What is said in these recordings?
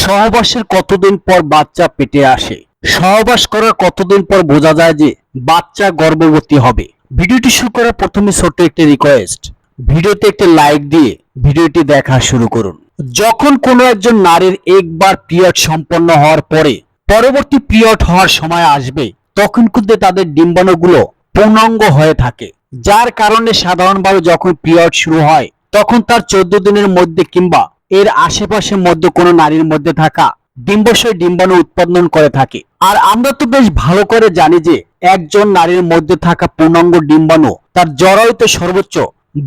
সহবাসের কতদিন পর বাচ্চা পেটে আসে? সহবাস করার কতদিন পর বোঝা যায় যে বাচ্চা গর্ভবতী হবে? ভিডিওটি শুরু করার প্রথমে ছোট্ট একটি রিকোয়েস্ট ভিডিওতে একটি লাইক দিয়ে ভিডিওটি দেখা শুরু করুন। যখন কোনো একজন নারীর একবার পিরিয়ড সম্পন্ন হওয়ার পরে, পরবর্তী পিরিয়ড হওয়ার সময় আসবে, তখন কিন্তু তাদের ডিম্বাণুগুলো পূর্ণাঙ্গ হয়ে থাকে। যার কারণে সাধারণভাবে যখন পিরিয়ড শুরু হয়, তখন তার চোদ্দ দিনের মধ্যে কিংবা এর আশেপাশের মধ্যে কোনো নারীর মধ্যে থাকা ডিম্বাশয় ডিম্বাণু উৎপাদন করে থাকে। আর আমরা তো বেশ ভালো করে জানি যে একজন নারীর মধ্যে থাকা পূর্ণাঙ্গ ডিম্বাণু তার জরায়ুতে সর্বোচ্চ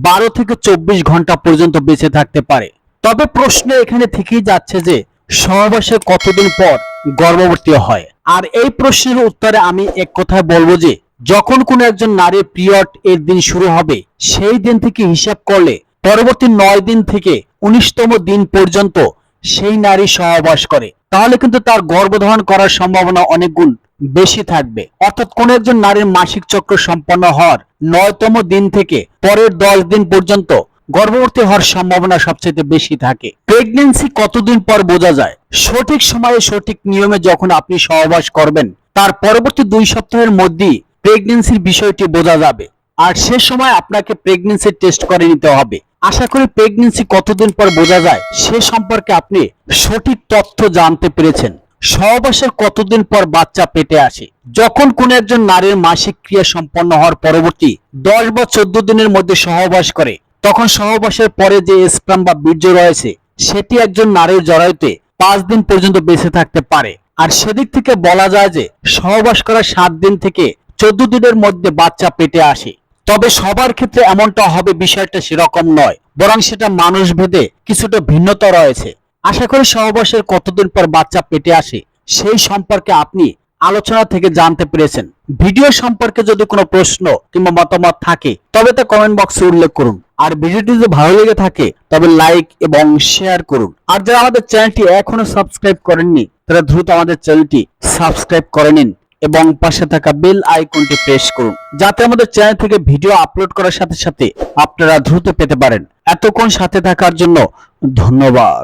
বারো থেকে চব্বিশ ঘণ্টা পর্যন্ত বেঁচে থাকতে পারে। তবে প্রশ্ন এখানে থেকেই যাচ্ছে যে সহবাসের কতদিন পর গর্ভবতী হয়? আর এই প্রশ্নের উত্তরে আমি এক কথায় বলব যে যখন কোনো একজন নারীর পিরিয়ড এর দিন শুরু হবে, সেই দিন থেকে হিসাব করলে পরবর্তী নয় দিন থেকে উনিশতম দিন পর্যন্ত সেই নারী সহবাস করে। তাহলে কিন্তু তার গর্ভধারণ করার সম্ভাবনা অনেক গুণ বেশি থাকবে। অর্থাৎ কোন একজন নারীর মাসিক চক্র সম্পন্ন হওয়ার নয়তম দিন থেকে পরের দশ দিন পর্যন্ত গর্ভবতী হওয়ার সম্ভাবনা সবচেয়ে বেশি থাকে। প্রেগনেন্সি কতদিন পর বোঝা যায়? সঠিক সময়ে সঠিক নিয়মে যখন আপনি সহবাস করবেন, তার পরবর্তী দুই সপ্তাহের মধ্যেই প্রেগনেন্সির বিষয়টি বোঝা যাবে। আর সে সময় আপনাকে প্রেগনেন্সি টেস্ট করে নিতে হবে। আশা করি প্রেগনেন্সি কতদিন পর বোঝা যায়? সে সম্পর্কে আপনি সঠিক তথ্য জানতে পেরেছেন। সহবাসের কতদিন পর বাচ্চা পেটে আসে? যখন কোন একজন নারীর মাসিক ক্রিয়া সম্পন্ন হওয়ার পরবর্তী দশ বা চোদ্দ দিনের মধ্যে সহবাস করে, তখন সহবাসের পরে যে স্প্রাম বা বীর্য রয়েছে, সেটি একজন নারীর জরায়ুতে পাঁচ দিন পর্যন্ত বেঁচে থাকতে পারে। আর সেদিক থেকে বলা যায় যে, সহবাস করার সাত দিন থেকে চোদ্দ দিনের মধ্যে বাচ্চা পেটে আসে। তবে সবার ক্ষেত্রে এমনটা হবে, বিষয়টা সেরকম নয়। বরং সেটা মানুষ ভেদে কিছুটা ভিন্নতা রয়েছে। আশা করি সহবাসের কতদিন পর বাচ্চা পেটে আসে, সেই সম্পর্কে আপনি আলোচনা থেকে জানতে পেরেছেন। ভিডিও সম্পর্কে যদি কোনো প্রশ্ন কিংবা মতামত থাকে, তবে তা কমেন্ট বক্সে উল্লেখ করুন। আর ভিডিওটি যদি ভালো লেগে থাকে, তবে লাইক এবং শেয়ার করুন। আর যারা আমাদের চ্যানেলটি এখনও সাবস্ক্রাইব করেননি, তারা দ্রুত আমাদের চ্যানেলটি সাবস্ক্রাইব করে নিন। এবং পাশে থাকা বেল আইকনটি প্রেস করুন, যাতে আমাদের চ্যানেল থেকে ভিডিও আপলোড করার সাথে সাথে আপনারা দ্রুত পেতে পারেন। এতক্ষণ সাথে থাকার জন্য ধন্যবাদ।